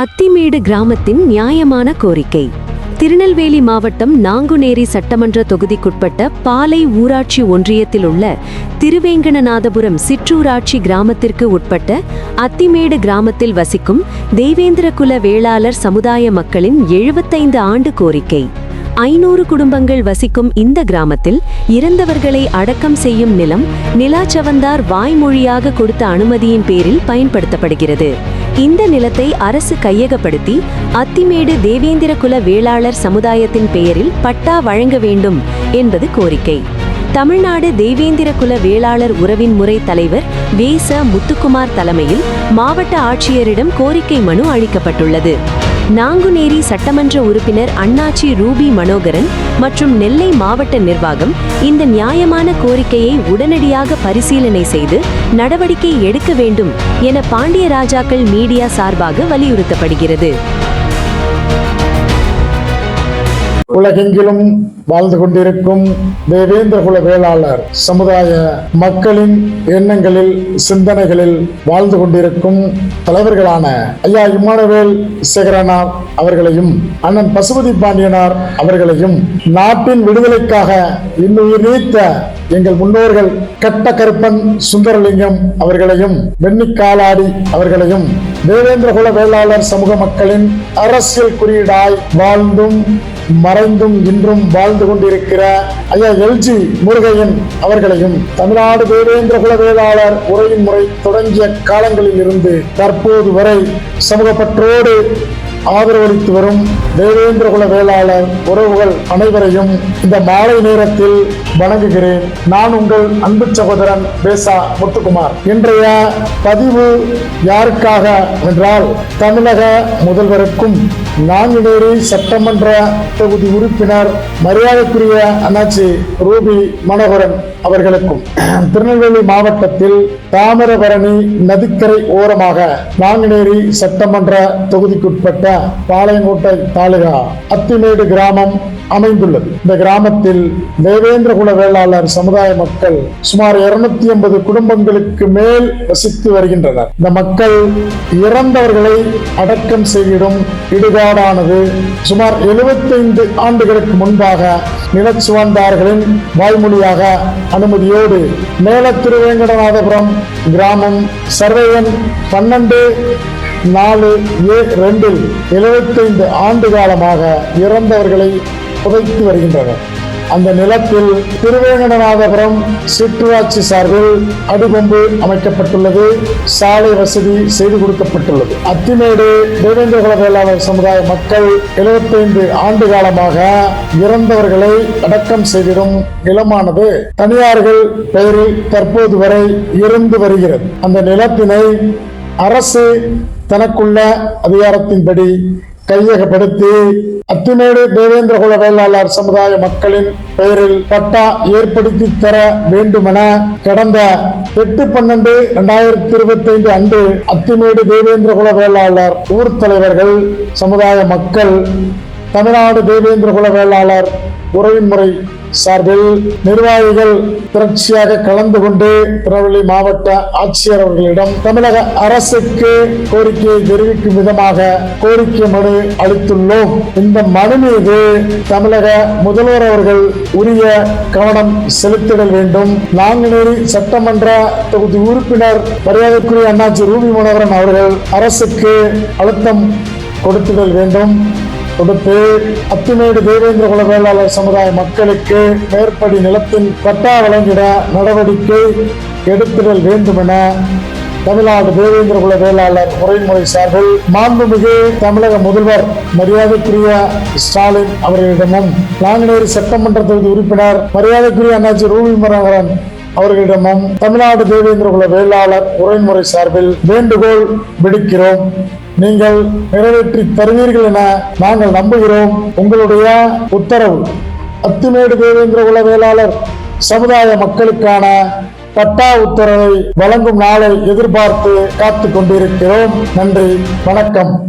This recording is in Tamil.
அத்திமேடு கிராமத்தின் நியாயமான கோரிக்கை. திருநெல்வேலி மாவட்டம் நாங்குநேரி சட்டமன்ற தொகுதிக்குட்பட்ட பாலை ஊராட்சி ஒன்றியத்தில் உள்ள திருவேங்கடநாதபுரம் சிற்றூராட்சி கிராமத்திற்கு உட்பட்ட அத்திமேடு கிராமத்தில் வசிக்கும் தேவேந்திரகுல வேளாளர் சமுதாய மக்களின் எழுபத்தைந்து ஆண்டு கோரிக்கை. ஐநூறு குடும்பங்கள் வசிக்கும் இந்த கிராமத்தில் இறந்தவர்களை அடக்கம் செய்யும் நிலம் நிலாச்சவந்தார் வாய்மொழியாக கொடுத்த அனுமதியின் பேரில் பயன்படுத்தப்படுகிறது. இந்த நிலத்தை அரசு கையகப்படுத்தி அத்திமேடு தேவேந்திரகுல வேளாளர் சமுதாயத்தின் பெயரில் பட்டா வழங்க வேண்டும் என்பது கோரிக்கை. தமிழ்நாடு தேவேந்திரகுல வேளாளர் உறவின் முறை தலைவர் வேச முத்துக்குமார் தலைமையில் மாவட்ட ஆட்சியரிடம் கோரிக்கை மனு அளிக்கப்பட்டுள்ளது. நாங்குநேரி சட்டமன்ற உறுப்பினர் அண்ணாச்சி ரூபி மனோகரன் மற்றும் நெல்லை மாவட்ட நிர்வாகம் இந்த நியாயமான கோரிக்கையை உடனடியாக பரிசீலனை செய்து நடவடிக்கை எடுக்க வேண்டும் என பாண்டியராஜாக்கள் மீடியா சார்பாக வலியுறுத்தப்படுகிறது. உலகெங்கிலும் வாழ்ந்து கொண்டிருக்கும் தேவேந்திர குல வேளாளர் சமுதாய மக்களின் எண்ணங்களில் சிந்தனைகளில் வாழ்ந்து கொண்டிருக்கும் தலைவர்களான ஐயா இம்மானுவேல் சேகரனார் அவர்களையும் அண்ணன் பசுபதி பாண்டியனார் அவர்களையும் நாட்டின் விடுதலைக்காக இன்னுயிர் நீத்த எங்கள் முன்னோர்கள் கட்ட கருப்பன் சுந்தரலிங்கம் அவர்களையும் வெண்ணிக்காலாடி அவர்களையும் தேவேந்திர குல வேளாளர் சமூக மக்களின் அரசியல் குறியீடாய் வாழ்ந்தும் மறைந்தும் இன்றும் வாழ்ந்து கொண்டிருக்கிற ஐயா எல்ஜி முருகையன் அவர்களையும் தமிழ்நாடு தேவேந்திர குல வேளாளர் உரையின் முறை தொடங்கிய காலங்களில் இருந்து தற்போது வரை சமூகப்பற்றோடு ஆதரவளித்து வரும் தேவேந்திர குல வேளாளர் உறவுகள் அனைவரையும் இந்த மாலை நேரத்தில் வணங்குகிறேன். நான் உங்கள் அன்பு சகோதரன் பேசா முத்துக்குமார். இன்றைய பதிவு யாருக்காக? என்றால் தமிழக முதல்வருக்கும் நாங்குநேரி சட்டமன்ற தொகுதி உறுப்பினர் மரியாதைக்குரிய அண்ணாச்சி ரூபி மனோகரன் அவர்களுக்கும். திருநெல்வேலி மாவட்டத்தில் தாமிரபரணி நதிக்கரை ஓரமாக நாங்குநேரி சட்டமன்ற தொகுதிக்குட்பட்ட பாளையங்கோட்டை தாலுகா அத்திமேடு கிராமம் அமைந்துள்ளது. இந்த கிராமத்தில் தேவேந்திர குல வேளாளர் சமுதாய மக்கள் சுமார் இருநூத்தி ஐம்பது குடும்பங்களுக்கு மேல் வசித்து வருகின்றனர். இந்த மக்கள் இறந்தவர்களை அடக்கம் செய்திடும் இடுகாடானது சுமார் 75 ஆண்டுகளுக்கு முன்பாக நிலச்சுவந்தார்களின் வாய்மொழியாக அனுமதியோடு மேல திருவேங்கடநாதபுரம் கிராமம் சர்வையன் பன்னெண்டு நாலு ஏ ரெண்டில் எழுபத்தைந்து ஆண்டு காலமாக இறந்தவர்களை புதைத்து வருகின்றனர். அந்த நிலத்தில் திருவேங்கடநாதபுரம் சிற்றூராட்சி சார்பில் அடிபொம்பு அமைக்கப்பட்டுள்ளது. சாலை வசதி செய்து கொடுக்கப்பட்டுள்ளது. அத்திமேடு தேவேந்திரகுல வேளாளர் சமுதாய மக்கள் 75 ஆண்டு காலமாக இறந்தவர்களை அடக்கம் செய்திடும் நிலமானது. தனியார்கள் பெயரில் தற்போது வரை இருந்து வருகிறது. அந்த நிலத்தினை அரசு தனக்குள்ள அதிகாரத்தின்படி கையகப்படுத்தி அத்திமேடு தேவேந்திர குல வேளாளர் சமுதாய மக்களின் பெயரில் பட்டா ஏற்படுத்தி தர வேண்டுமென கடந்த எட்டு பன்னெண்டு இரண்டாயிரத்தி இருபத்தி ஐந்து அன்று அத்திமேடு தேவேந்திர குல வேளாளர் ஊர் தலைவர்கள் சமுதாய மக்கள் தமிழ்நாடு தேவேந்திர குல வேளாளர் உறவின்முறை சார்பில் நிர்வாகிகள் தொடர்ச்சியாக கலந்து கொண்டு திருநெல்வேலி மாவட்ட ஆட்சியர் அவர்களிடம் தமிழக அரசுக்கு கோரிக்கையை தெரிவிக்கும் விதமாக கோரிக்கை மனு அளித்துள்ளோம். இந்த மனு மீது தமிழக முதல்வர் அவர்கள் உரிய கவனம் செலுத்திட வேண்டும். நாங்குநேரி சட்டமன்ற தொகுதி உறுப்பினர் மரியாதைக்குரிய அண்ணாச்சி ரூபி மனோகரன் அவர்கள் அரசுக்கு அழுத்தம் கொடுத்துடல் வேண்டும். கொடுத்து அத்திமேடு தேவேந்திர குல வேளாளர் சமுதாய மக்களுக்கு மேற்படி நிலத்தின் பட்டா வழங்கிட நடவடிக்கை எடுத்திடல் வேண்டும் என தமிழ்நாடு தேவேந்திர குல வேளாளர் முறைமுறை சார்பில் மாண்புமிகு தமிழக முதல்வர் மரியாதைக்குரிய ஸ்டாலின் அவர்களிடமும் நாங்குநேரி சட்டமன்ற தொகுதி உறுப்பினர் மரியாதைக்குரிய அண்ணாச்சி ரூபி மரகரன் அவர்களிடமும் தமிழ்நாடு தேவேந்திர குல வேளாளர் உரைமுறை சார்பில் வேண்டுகோள் விடுக்கிறோம். நீங்கள் நிறைவேற்றி தருவீர்கள் என நாங்கள் நம்புகிறோம். உங்களுடைய உத்தரவு. அத்திமேடு தேவேந்திர குல வேளாளர் சமுதாய மக்களுக்கான பட்டா உத்தரவை வழங்கும் நாளை எதிர்பார்த்து காத்து கொண்டிருக்கிறோம். நன்றி. வணக்கம்.